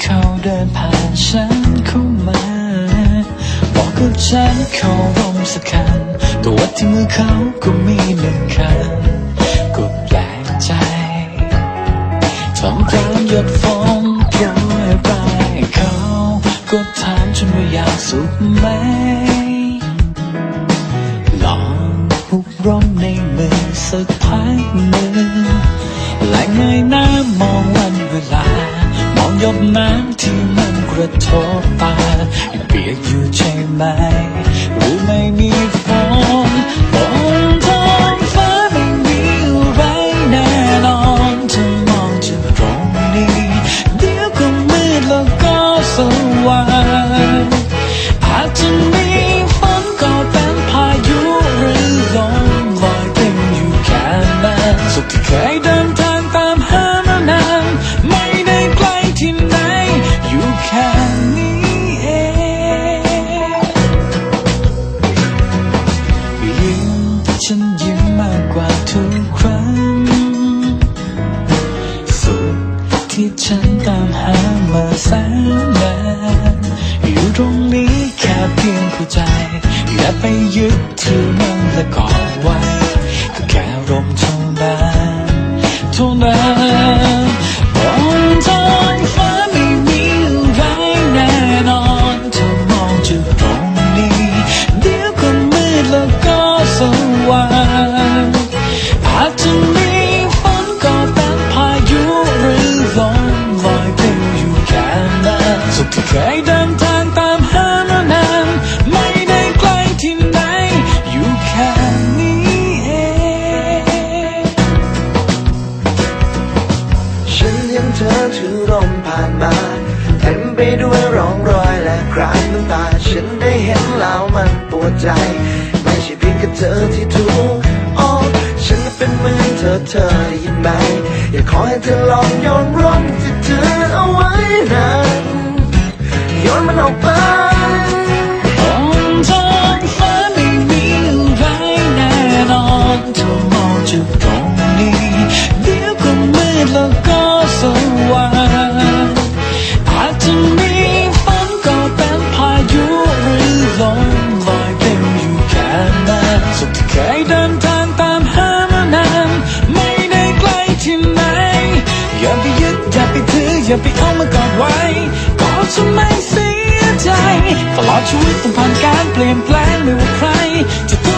เขาเดินผ่านฉันเข้ามา บอกกับฉันเขารมสักคันก็ว่าที่มือเขาก็มีหนึ่งคันก็แปลกใจทำกลางหยดฝนโปรยปลายเขาก็ถามฉันว่าอยากสุขไหม ลองหุบร่มในมือสักพักหนึ่ง หยดน้ำที่มันกระทบตายังเปียกอยู่ใช่ไหมหรือไม่มีฝนบนท้องฟ้าไม่มีอะไรแน่นอนถ้ามองจากตรงนี้ เดี๋ยวก็มืดแล้วก็สว่าง ที่ฉันตามหามาแสนนานอยู่ตรงนี้แค่เพียงผู้ใจ อย่าไปยึดถือมันและกอดไว้ก็แค่ลมเท่า สุขที่เคยเดินทางตามหามานานไม่ได้ไกลที่ไหนอยู่แค่นี้เองฉันเห็นเธอถือร่มผ่านมาเต็มไปด้วยร่องรอยและคราบน้ำตา ฉันได้เห็นแล้วมันปวดใจ ไม่ใช่เพียงแค่เธอที่ถูกอ๋อฉันเป็นเหมือนเธอเธอได้ยินไหม อยากขอให้เธอลองโยนร่มที่เธอเอาไว้นั้น ยนมันออกไปบนท้องฟ้าไม่มีอะไรแน่นอนถ้ามองจากตรงนี้ เดี๋ยวก็มืดแล้วก็สว่างอาจจะมีฝนก็เป็นพายุหรือลมลอยเป็นอยู่แค่นั้นสุขที่เคยเดินทางตามหามานานไม่ได้ไกลที่ไหนอย่าไปยึดอย่าไปถืออย่าไปเอามากอดไว้ ก็จะไม่ ตลอดชีวิตต้องผ่านการเปลี่ยนแปลงไม่ว่าใครจะ